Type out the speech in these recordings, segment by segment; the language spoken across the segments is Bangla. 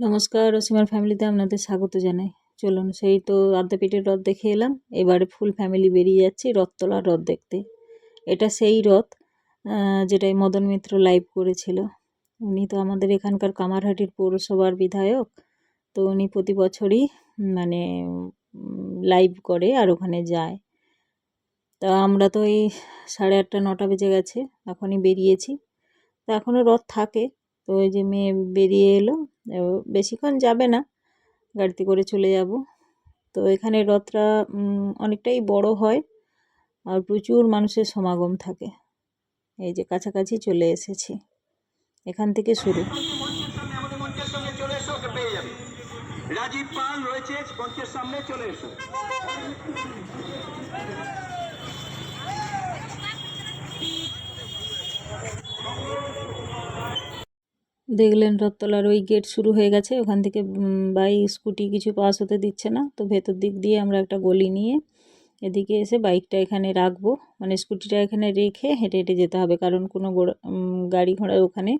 নমস্কার, রসিমার ফ্যামিলিতে আপনাদের স্বাগত জানাই। চলুন, সেই তো আদ্যা পিঠের রথ দেখে এলাম। এবারে ফুল ফ্যামিলি বেরিয়ে যাচ্ছি রথতলার রথ দেখতে। এটা সেই রথ যেটাই মদন মিত্র লাইভ করেছিল। উনি তো আমাদের এখানকার কামারহাটির পৌরসভার বিধায়ক। তো উনি প্রতি বছরই মানে লাইভ করে আর ওখানে যায়। তা আমরা তো এই সাড়ে আটটা, নটা বেজে গেছে, এখনই বেরিয়েছি। তো এখনও রথ থাকে। তো ওই যে মেয়ে বেরিয়ে এলো বেশিক্ষণ যাবে না গাড়িতে করে চলে যাব। তো এখানে রথটা অনেকটাই বড় হয় আর প্রচুর মানুষের সমাগম থাকে। এই যে কাছাকাছি চলে এসেছি। এখান থেকে শুরু। রাজীব পাল রয়েছে মঞ্চের সামনে চলে এসো। দেখলেন রথতলার ওই গেট শুরু হয়ে গেছে, ওখান থেকে বাইক স্কুটি কিছু পাস হতে দিচ্ছে না। তো ভেতর দিক দিয়ে আমরা একটা গলি নিয়ে এদিকে এসে বাইকটা এখানে রাখব। মানে স্কুটিটা এখানে রেখে হেঁটে হেঁটে যেতে হবে, কারণ কোনো গোড়া- ঘোড়া ওখানে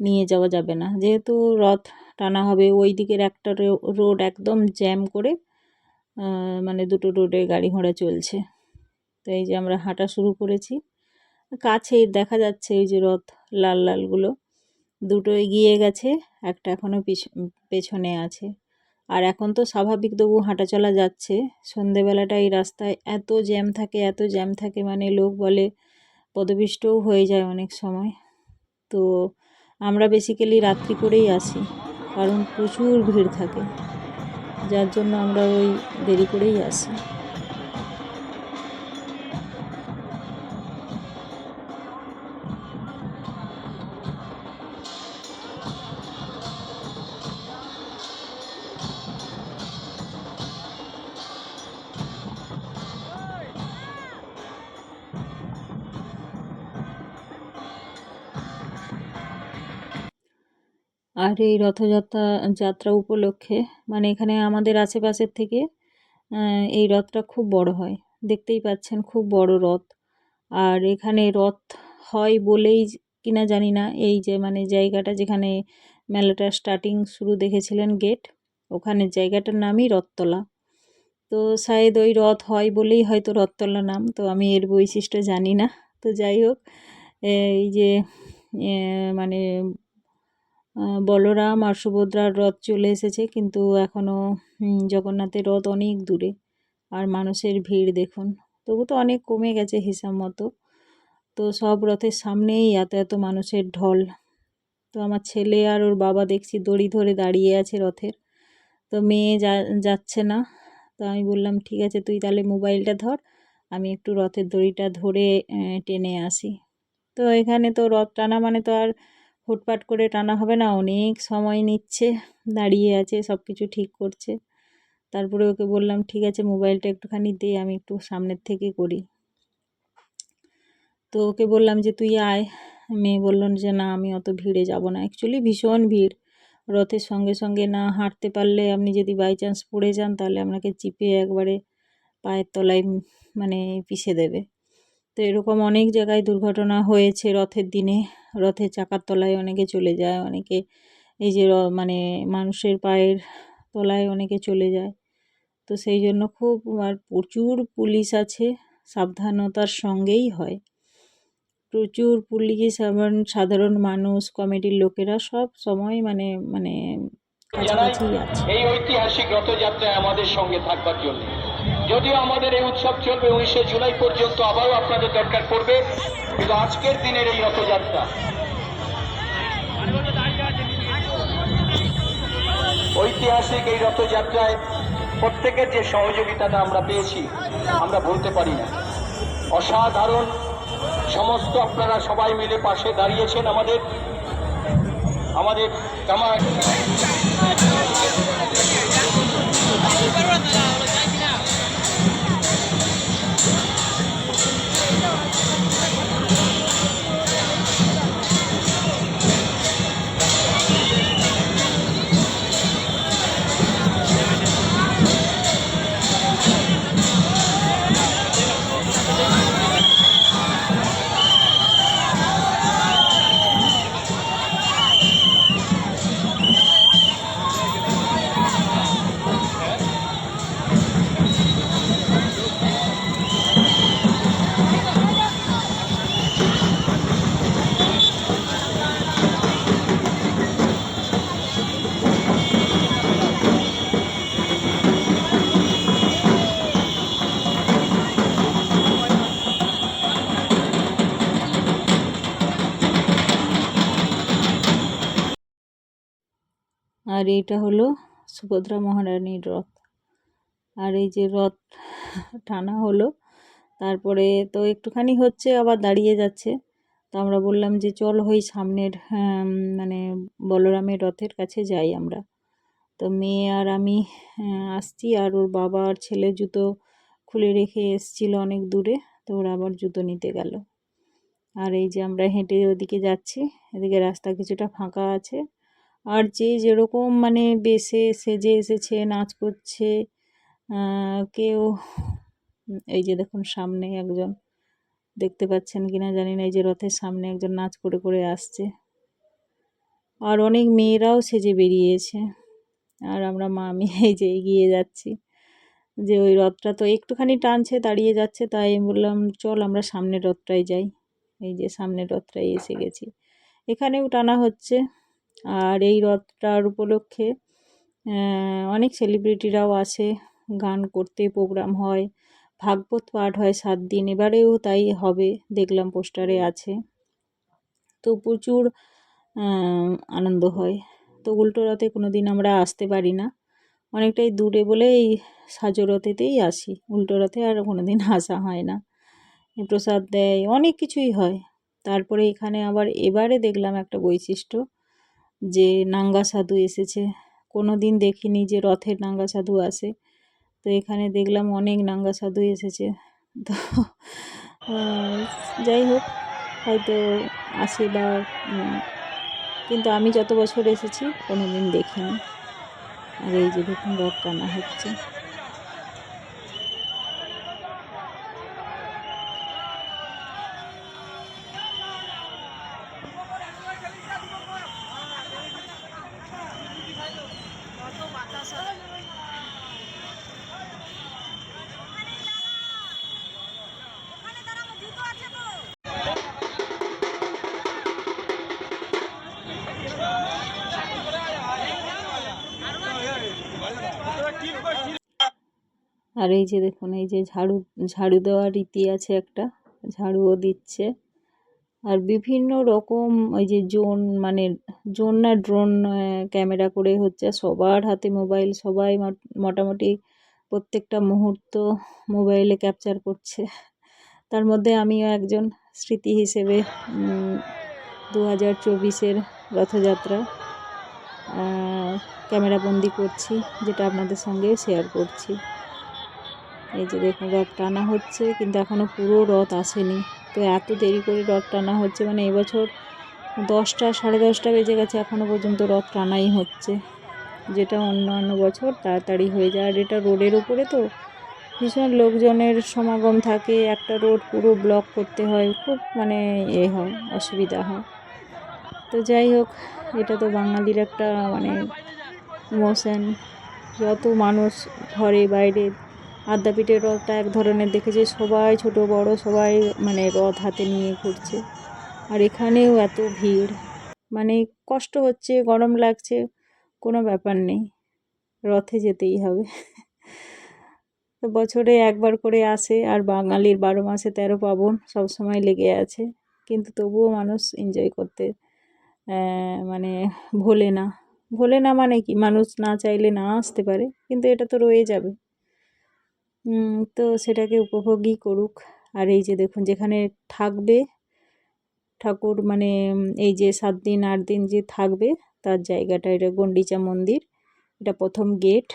নিয়ে যাওয়া যাবে না। যেহেতু রথ টানা হবে, ওই দিকের একটা রোড একদম জ্যাম করে মানে দুটো রোডে গাড়ি ঘোড়া চলছে। তো এই যে আমরা হাঁটা শুরু করেছি। কাছেই দেখা যাচ্ছে এই যে রথ, লাল লালগুলো। দুটো এগিয়ে গেছে, একটা এখনও পেছনে আছে। আর এখন তো স্বাভাবিক তবু হাঁটা চলা যাচ্ছে। সন্ধেবেলাটা এই রাস্তায় এত জ্যাম থাকে, এত জ্যাম থাকে মানে লোক বলে পদপিষ্টও হয়ে যায় অনেক সময়। তো আমরা বেসিক্যালি রাত্রি করেই আসি, কারণ প্রচুর ভিড় থাকে। যার জন্য আমরা ওই দেরি করেই আসি। আর এই রথযাত্রা, যাত্রা উপলক্ষে মানে এখানে আমাদের আশেপাশের থেকে এই রথটা খুব বড় হয়। দেখতেই পাচ্ছেন খুব বড় রথ। আর এখানে রথ হয় বলেই কিনা জানি না, এই যে মানে জায়গাটা যেখানে মেলাটা স্টার্টিং শুরু দেখেছিলেন গেট ওখানে জায়গাটার নামই রথতলা। তো শায়দ ওই রথ হয় বলেই হয়তো রথতলা নাম, তো আমি এর বৈশিষ্ট্য জানি না। তো যাই হোক, এই যে মানে বলরাম আর সুভদ্রার রথ চলে এসেছে, কিন্তু এখনও জগন্নাথের রথ অনেক দূরে আর মানুষের ভিড় দেখুন। তবু তো অনেক কমে গেছে হিসাব মতো। তো সব রথের সামনেই এত এত মানুষের ঢল। তো আমার ছেলে আর ওর বাবা দেখছি দড়ি ধরে দাঁড়িয়ে আছে রথের। তো মেয়ে যা, যাচ্ছে না। তো আমি বললাম, ঠিক আছে, তুই তাহলে মোবাইলটা ধর, আমি একটু রথের দড়িটা ধরে টেনে আসি। তো এখানে তো রথ টানা মানে তো আর হুটপাট করে টানা হবে না, অনেক সময় নিচ্ছে, দাঁড়িয়ে আছে সব কিছু ঠিক করছে। তারপরে ওকে বললাম, ঠিক আছে, মোবাইলটা একটুখানি দে, আমি একটু সামনের থেকে করি। তো ওকে বললাম যে, তুই আয়। মেয়ে বলল যে, না, আমি অত ভিড়ে যাব না। অ্যাকচুয়ালি ভীষণ ভিড়। রথের সঙ্গে সঙ্গে না হাঁটতে পারলে আপনি যদি বাই চান্স পড়ে যান, তাহলে আপনাকে চিপে একবারে পায়ের তলায় মানে পিষে দেবে। তো এরকম অনেক জায়গায় দুর্ঘটনা হয়েছে রথের দিনে। রথের চাকার তলায় অনেকে চলে যায়, অনেকে এই যে মানে মানুষের পায়ের তলায় অনেকে চলে যায়। তো সেই জন্য খুব আর প্রচুর পুলিশ আছে, সাবধানতার সঙ্গেই হয়। প্রচুর পুলিশ এবং সাধারণ মানুষ, কমিটির লোকেরা সব সময় মানে মানে কাছাকাছি আছে। এই ঐতিহাসিক রথযাত্রায় আমাদের সঙ্গে থাকবার জন্য। যদিও আমাদের এই উৎসব চলবে উনিশে জুলাই পর্যন্ত, আবারও আপনাদের দরকার পড়বে। কিন্তু আজকের দিনের এই রথযাত্রা। ঐতিহাসিক এই রথযাত্রায় প্রত্যেকের যে সহযোগিতাটা আমরা পেয়েছি, আমরা বলতে পারি না। অসাধারণ সমস্ত আপনারা সবাই মিলে পাশে দাঁড়িয়েছেন আমাদের আমাদের কামার আর এইটা হলো সুভদ্রা মহারানীর রথ। আর এই যে রথ টানা হলো, তারপরে তো একটুখানি হচ্ছে, আবার দাঁড়িয়ে যাচ্ছে। তো আমরা বললাম যে চল ওই সামনের মানে বলরামের রথের কাছে যাই আমরা। তো মেয়ে আর আমি আসছি আর ওর বাবা আর ছেলে জুতো খুলে রেখে এসছিল অনেক দূরে, তো ওরা আবার জুতো নিতে গেল। আর এই যে আমরা হেঁটে ওদিকে যাচ্ছি, এদিকে রাস্তা কিছুটা ফাঁকা আছে। আর যে যেরকম মানে বেশে সেজে এসেছে, নাচ করছে কেউ, এই যে দেখুন সামনে একজন, দেখতে পাচ্ছেন কিনা জানি না, এই যে রথের সামনে একজন নাচ করে করে আসছে। আর অনেক মেয়েরাও সেজে বেরিয়েছে। আর আমরা মা আমি এই যে এগিয়ে যাচ্ছি, যে ওই রথটা তো একটুখানি টানছে, দাঁড়িয়ে যাচ্ছে, তাই বললাম, চল আমরা সামনের রথটায় যাই। এই যে সামনের রথটায় এসে গেছি। এখানেও টানা হচ্ছে। আর এই রথটার উপলক্ষে অনেক সেলিব্রিটিরাও আসে, গান করতে প্রোগ্রাম হয়, ভাগবত পাঠ হয় সাত দিন, এবারেও তাই হবে, দেখলাম পোস্টারে আছে। তো প্রচুর আনন্দ হয়। তো উল্টো রথে কোনো দিন আমরা আসতে পারি না। অনেকটাই দূরে বলে এই সাজো রথেতেই আসি, উল্টো রথে আর কোনো দিন আসা হয় না। প্রসাদ দেয়, অনেক কিছুই হয়। তারপরে এখানে আবার এবারে দেখলাম একটা বৈশিষ্ট্য যে নাঙ্গা সাধু এসেছে। কোনো দিন দেখিনি যে রথের নাঙ্গা সাধু আসে। তো এখানে দেখলাম অনেক নাঙ্গা সাধু এসেছে। তো যাই হোক, হয়তো আসে বা কিন্তু আমি যত বছর এসেছি কোনো দিন দেখিনি। আর এই যে দেখুন রথ টানা হচ্ছে। আর এই যে দেখুন, এই যে ঝাড়ু ঝাড়ু দেওয়ার রীতি আছে একটা, ঝাড়ুও দিচ্ছে। আর বিভিন্ন রকম ওই যে জোন মানে জোন না ড্রোন ক্যামেরা করে হচ্ছে সবার হাতে মোবাইল, সবাই মোট- মোটামুটি প্রত্যেকটা মুহূর্ত মোবাইলে ক্যাপচার করছে। তার মধ্যে আমিও একজন স্মৃতি হিসেবে দু হাজার চব্বিশের রথযাত্রা ক্যামেরাবন্দি করছি, যেটা আপনাদের সঙ্গে শেয়ার করছি। এই যে দেখুন, রথ টানা হচ্ছে, কিন্তু এখনও পুরো রথ আসেনি। তো এত দেরি করে রথ টানা হচ্ছে মানে এবছর দশটা, সাড়ে দশটা বেজে গেছে এখনও পর্যন্ত রথ টানাই হচ্ছে। যেটা অন্যান্য বছর তাড়াতাড়ি হয়ে যায়, আর এটা রোডের উপরে তো ভীষণ লোকজনের সমাগম থাকে, একটা রোড পুরো ব্লক করতে হয়, খুব মানে এ হয়, অসুবিধা হয়। তো যাই হোক, এটা তো বাঙালির একটা মানে ইমোশন। যত মানুষ ঘরে, বাইরে আদ্যাপীঠের রথটা এক ধরনের দেখেছি, সবাই ছোট, বড়, সবাই মানে রথ হাতে নিয়ে ঘুরছে। আর এখানেও এত ভিড়। মানে কষ্ট হচ্ছে, গরম লাগছে, কোনো ব্যাপার নেই। রথে যেতেই হবে। তো বছরে একবার করে আসে, আর বাঙালির বারো মাসে তেরো পার্বণ সবসময় লেগে আছে। কিন্তু তবুও মানুষ এনজয় করতে মানে ভোলে না। ভোলে না মানে কি? মানুষ না চাইলে না আসতে পারে, কিন্তু এটা তো রয়ে যাবে। তো সেটাকে উপভোগই করুক। আর এই যে দেখুন, যেখানে থাকবে, ঠাকুর মানে এই যে সাত দিন, আট দিন যে থাকবে, তার জায়গাটা, এটা গন্ডিচা মন্দির, এটা প্রথম গেট।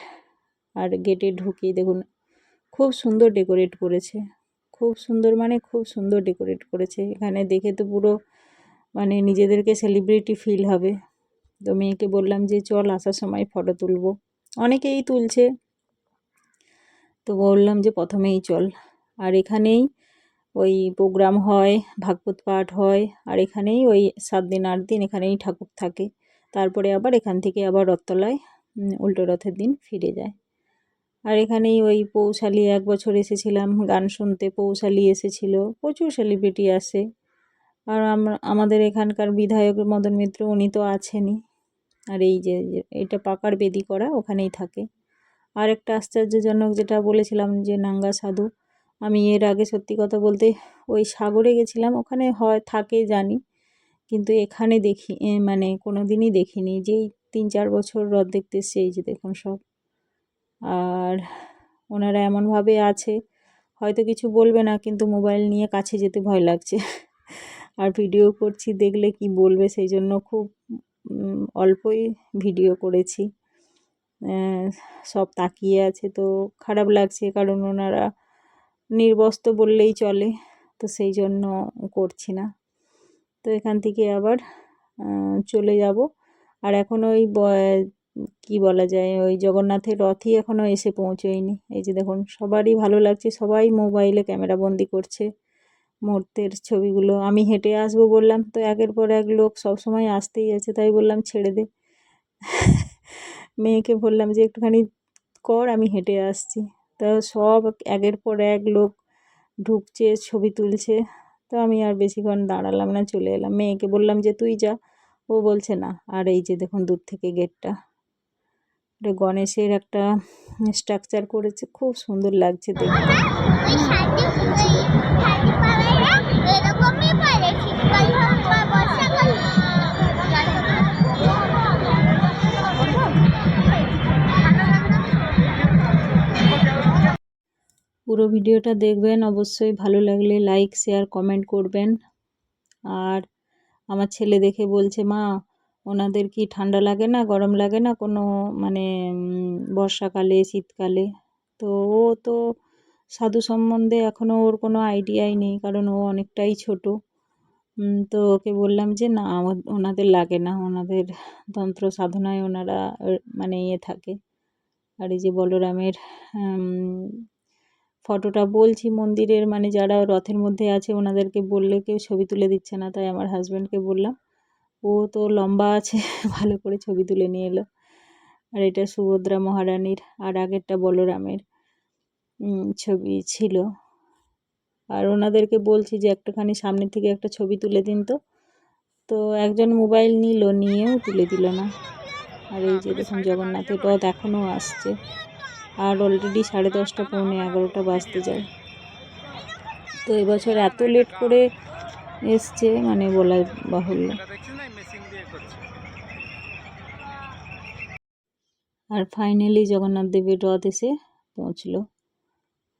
আর গেটে ঢুকিয়ে দেখুন, খুব সুন্দর ডেকোরেট করেছে। খুব সুন্দর মানে খুব সুন্দর ডেকোরেট করেছে। এখানে দেখে তো পুরো মানে নিজেদেরকে সেলিব্রিটি ফিল হবে। তো মেয়েকে বললাম যে, চল, আসার সময় ফটো তুলবো। অনেকেই তুলছে। তো বললাম যে প্রথমেই চল। আর এখানেই ওই প্রোগ্রাম হয়, ভাগবত পাঠ হয়, আর এখানেই ওই সাত দিন, আট দিন এখানেই ঠাকুর থাকে। তারপরে আবার এখান থেকে আবার রথতলায় উল্টো রথের দিন ফিরে যায়। আর এখানেই ওই পৌশালি এক বছর এসেছিলাম, গান শুনতে পৌশালি এসেছিল, প্রচুর সেলিব্রিটি আসে। আর আমাদের এখানকার বিধায়ক মদন মিত্র, উনি তো আছেনই। আর এই যে, এটা পাকার বেদি করা ওখানেই থাকে। আর একটা আশ্চর্যজনক যেটা বলেছিলাম যে নাঙ্গা সাধু, আমি এর আগে সত্যি কথা বলতে ওই সাগরে গেছিলাম, ওখানে হয় থাকে জানি, কিন্তু এখানে দেখি মানে কোনো দিনই দেখিনি, যেই তিন চার বছর রথ দেখতে এসছি, এই যে দেখুন সব। আর ওনারা এমনভাবে আছে, হয়তো কিছু বলবে না, কিন্তু মোবাইল নিয়ে কাছে যেতে ভয় লাগছে। আর ভিডিও করছি, দেখলে কি বলবে, সেই জন্য খুব অল্পই ভিডিও করেছি। সব তাকিয়ে আছে তো খারাপ লাগছে কারণ ওনারা নির্বস্ত্র বললেই চলে, তো সেই জন্য করছি না। তো এখান থেকে আবার চলে যাব। আর এখন ওই কি বলা যায়, ওই জগন্নাথের রথই এখনও এসে পৌঁছোয়নি। এই যে দেখুন, সবারই ভালো লাগছে, সবাই মোবাইলে ক্যামেরা বন্দি করছে মুহূর্তের ছবিগুলো। আমি হেঁটে আসব বললাম, তো একের পর এক লোক সবসময় আসতেই আছে, তাই বললাম ছেড়ে দে। মেয়েকে বললাম যে, একটুখানি কর, আমি হেঁটে আসছি। তো সব একের পর এক লোক ঢুকছে, ছবি তুলছে। তো আমি আর বেশিক্ষণ দাঁড়ালাম না, চলে এলাম। মেয়েকে বললাম যে, তুই যা। ও বলছে, না। আর এই যে, দেখুন দূর থেকে গেটটা। এটা গণেশের একটা স্ট্রাকচার করেছে। খুব সুন্দর লাগছে দেখতে। পুরো ভিডিওটা দেখবেন। অবশ্যই ভালো লাগলে লাইক শেয়ার কমেন্ট করবেন। আর আমার ছেলে দেখে বলছে, মা, ওনাদের কি ঠান্ডা লাগে না, গরম লাগে না কোনো মানে বর্ষাকালে, শীতকালে? তো ও তো সাধু সম্বন্ধে এখনও ওর কোনো আইডিয়াই নেই, কারণ ও অনেকটাই ছোট। তো ওকে বললাম যে, না ওনাদের লাগে না। ওনাদের তন্ত্র সাধনায় ওনারা মানে ইয়ে থাকে। আর এই যে বলরামের ফটোটা বলছি মন্দিরের মানে যারা রথের মধ্যে আছে ওনাদেরকে বললে কেউ ছবি তুলে দিচ্ছে না, তাই আমার হাজব্যান্ডকে বললাম। ও তো লম্বা আছে, ভালো করে ছবি তুলে নিয়ে এলো। আর এটা সুভদ্রা মহারানীর আর আগেরটা বলরামের ছবি ছিল। আর ওনাদেরকে বলছি যে একটুখানি সামনে থেকে একটা ছবি তুলে দিন তো। তো একজন মোবাইল নিল, নিয়েও তুলে দিল না। আর এই যে দেখুন জগন্নাথের রথ এখনও আসছে। আর অলরেডি সাড়ে দশটা, পৌনে এগারোটা বাজতে যায়। তো এবছর এত লেট করে এসছে মানে বলা বাহুল্য। আর ফাইনালি জগন্নাথ দেবের রথ এসে পৌঁছলো।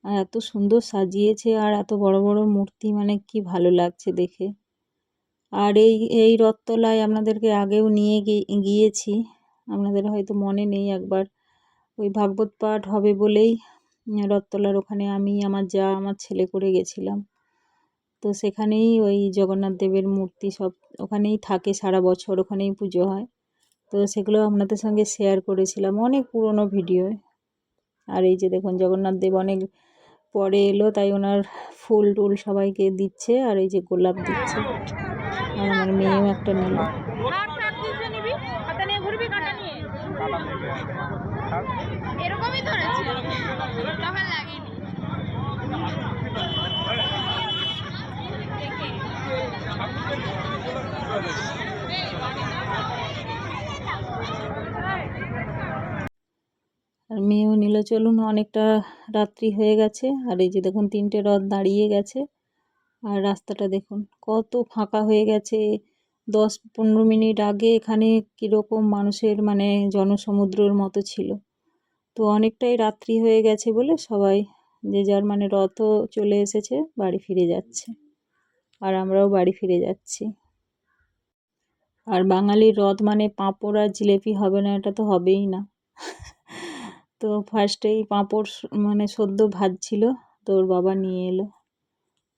আর এত সুন্দর সাজিয়েছে, আর এত বড় বড় মূর্তি মানে কি ভালো লাগছে দেখে। আর এই এই রথতলায় আপনাদেরকে আগেও নিয়ে গিয়েছি। আপনাদের হয়তো মনে নেই একবার। ওই ভাগবত পাঠ হবে বলেই রথতলার ওখানে আমি, আমার যা, আমার ছেলে করে গেছিলাম। তো সেখানেই ওই জগন্নাথ দেবের মূর্তি সব ওখানেই থাকে সারা বছর, ওখানেই পুজো হয়। তো সেগুলো আপনাদের সঙ্গে শেয়ার করেছিলাম, অনেক পুরনো ভিডিও আর এই যে দেখুন, জগন্নাথ দেব অনেক পরে এলো, তাই ওনার ফুল টুল সবাইকে দিচ্ছে, আর এই যে গোলাপ দিচ্ছে। আর আমার মেয়েও একটা নিল এরকমই ধরেছি তখন লাগেনি আর মেয়েও নিল চলুন, অনেকটা রাত্রি হয়ে গেছে। আর এই যে দেখুন, তিনটে রথ দাঁড়িয়ে গেছে। আর রাস্তাটা দেখুন, কত ফাঁকা হয়ে গেছে। দশ পনেরো মিনিট আগে এখানে কীরকম মানুষের মানে জনসমুদ্রর মতো ছিল। তো অনেকটাই রাত্রি হয়ে গেছে বলে সবাই যে যার মানে রথও চলে এসেছে, বাড়ি ফিরে যাচ্ছে। আর আমরাও বাড়ি ফিরে যাচ্ছি। আর বাঙালির রথ মানে পাঁপড় আর জিলেপি হবে না, এটা তো হবেই না। তো ফার্স্টেই পাঁপড় মানে সদ্য ভাজছিল, তো ওর বাবা নিয়ে এলো।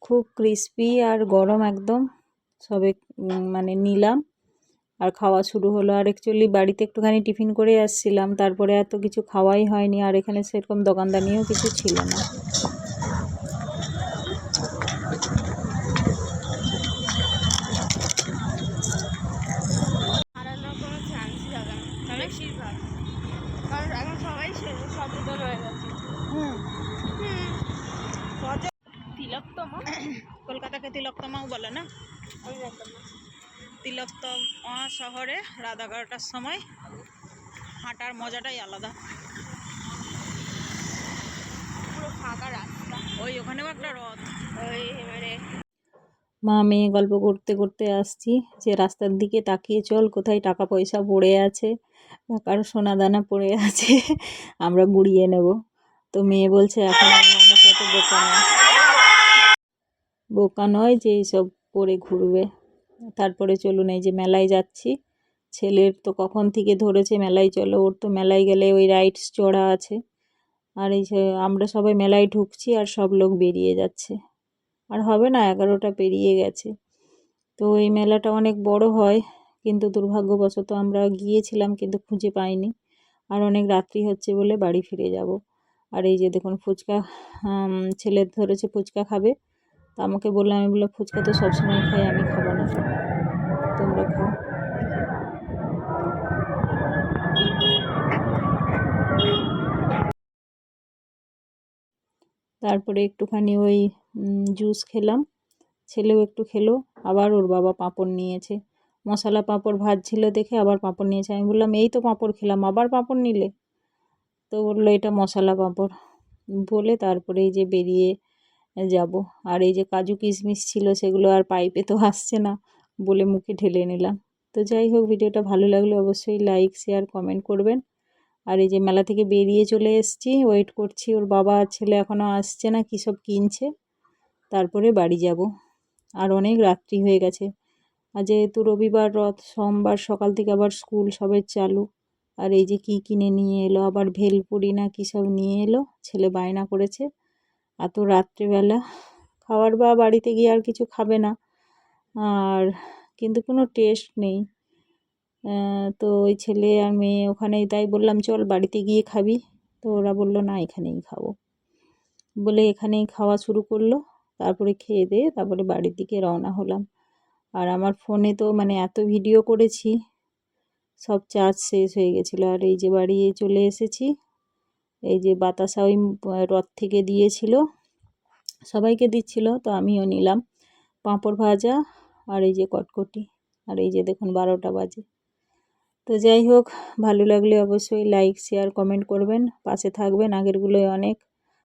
খুব ক্রিস্পি আর গরম একদম, সবে মানে নিলাম। আর খাওয়া শুরু হলো। আর অ্যাকচুয়ালি বাড়িতে একটুখানি টিফিন করে আসছিলাম, তারপরে এত কিছু খাওয়াই হয়নি। আর এখানে সেরকম দোকানদানিও কিছু ছিল না হারানোর কোনো চান্সই হবে না তবে বেশিরভাগ কারণ এখন সবাই সে- সচেতন হয়ে গেছে হুম তিলকতম কলকাতাকে তিলকতমাও বলে তিলকতমা শহরে রাত এগারোটার সময় হাঁটার মজাটাই আলাদা। পুরো ফাঁকা রাস্তা। ওই ওখানেও একটা রথ। ওই এবারে মা মেয়ে গল্প করতে করতে আসছি যে রাস্তার দিকে তাকিয়ে চল, কোথায় টাকা পয়সা পড়ে আছে কারও সোনা দানা পড়ে আছে আমরা গুড়িয়ে নেব। তো মেয়ে বলছে, এখন অত বোকা নয়। বোকা নয় যে এইসব পরে ঘুরবে। তারপরে চলুন এই যে মেলায় যাচ্ছি। ছেলের তো কখন থেকে ধরেছে মেলায় চলো ওর তো মেলায় গেলে ওই রাইডস চড়া আছে। আর এই যে আমরা সবাই মেলায় ঢুকছি আর সব লোক বেরিয়ে যাচ্ছে। আর হবে না এগারোটা পেরিয়ে গেছে। তো এই মেলাটা অনেক বড় হয় কিন্তু দুর্ভাগ্যবশত আমরা গিয়েছিলাম কিন্তু খুঁজে পাইনি। আর অনেক রাত্রি হচ্ছে বলে বাড়ি ফিরে যাব। আর এই যে দেখুন ফুচকা উম, ছেলে ধরেছে ফুচকা খাবে। তা আমাকে বললাম আমি বললাম ফুচকা তো সবসময় খাই, আমি খাব না। তোমরা খাও। তারপরে একটুখানি ওই জুস খেলাম। ছেলেও একটু খেলো, আবার ওর বাবা পাঁপড় নিয়েছে। মশলা পাঁপড় ভাজছিল দেখে আবার পাঁপড় নিয়েছে। আমি বললাম, এই তো পাঁপড় খেলাম, আবার পাঁপড় নিলে? তো বলল, এটা মশলা পাঁপড়। বলে তারপরে এই যে বেরিয়ে যাব। আর এই যে কাজু কিশমিশ ছিল সেগুলো আর পাইপে তো আসছে না বলে মুখে ঢেলে নিলাম। তো যাই হোক, ভিডিওটা ভালো লাগলে অবশ্যই লাইক শেয়ার কমেন্ট করবেন। আর এই যে মেলা থেকে বেরিয়ে চলে এসেছি ওয়েট করছি, ওর বাবা আর ছেলে এখনও আসছে না, কী সব কিনছে? তারপরে বাড়ি যাব। আর অনেক রাত্রি হয়ে গেছে। আর যেহেতু রবিবার, রথ, সোমবার, সকাল থেকে আবার স্কুল সবের চালু। আর এই যে কি কিনে নিয়ে এলো? আবার ভেলপুরি না কী সব নিয়ে এলো? ছেলে বায়না করেছে। এত রাত্রিবেলা খাবার বা বাড়িতে গিয়ে আর কিছু খাবে না। আর কিন্তু কোনো টেস্ট নেই। তো ওই ছেলে আর মেয়ে ওখানেই তাই বললাম, চল বাড়িতে গিয়ে খাবি। তো ওরা বলল, না, এখানেই খাব। বলে এখানেই খাওয়া শুরু করল। তারপরে খেয়ে দিয়ে তারপরে বাড়ির দিকে রওনা হলাম। আর আমার ফোনে তো মানে এত ভিডিও করেছি, সব চার্জ শেষ হয়ে গেছিল। আর এই যে বাড়ি চলে এসেছি এই যে বাতাসা ওই রথ থেকে দিয়েছিল, সবাইকে দিচ্ছিল, তো আমিও নিলাম। পাঁপড় ভাজা আর এই যে কটকটি, আর এই যে দেখুন বারোটা বাজে। তো যাই হোক, ভালো লাগলে অবশ্যই লাইক শেয়ার কমেন্ট করবেন। পাশে থাকবেন আগেরগুলোই অনেক।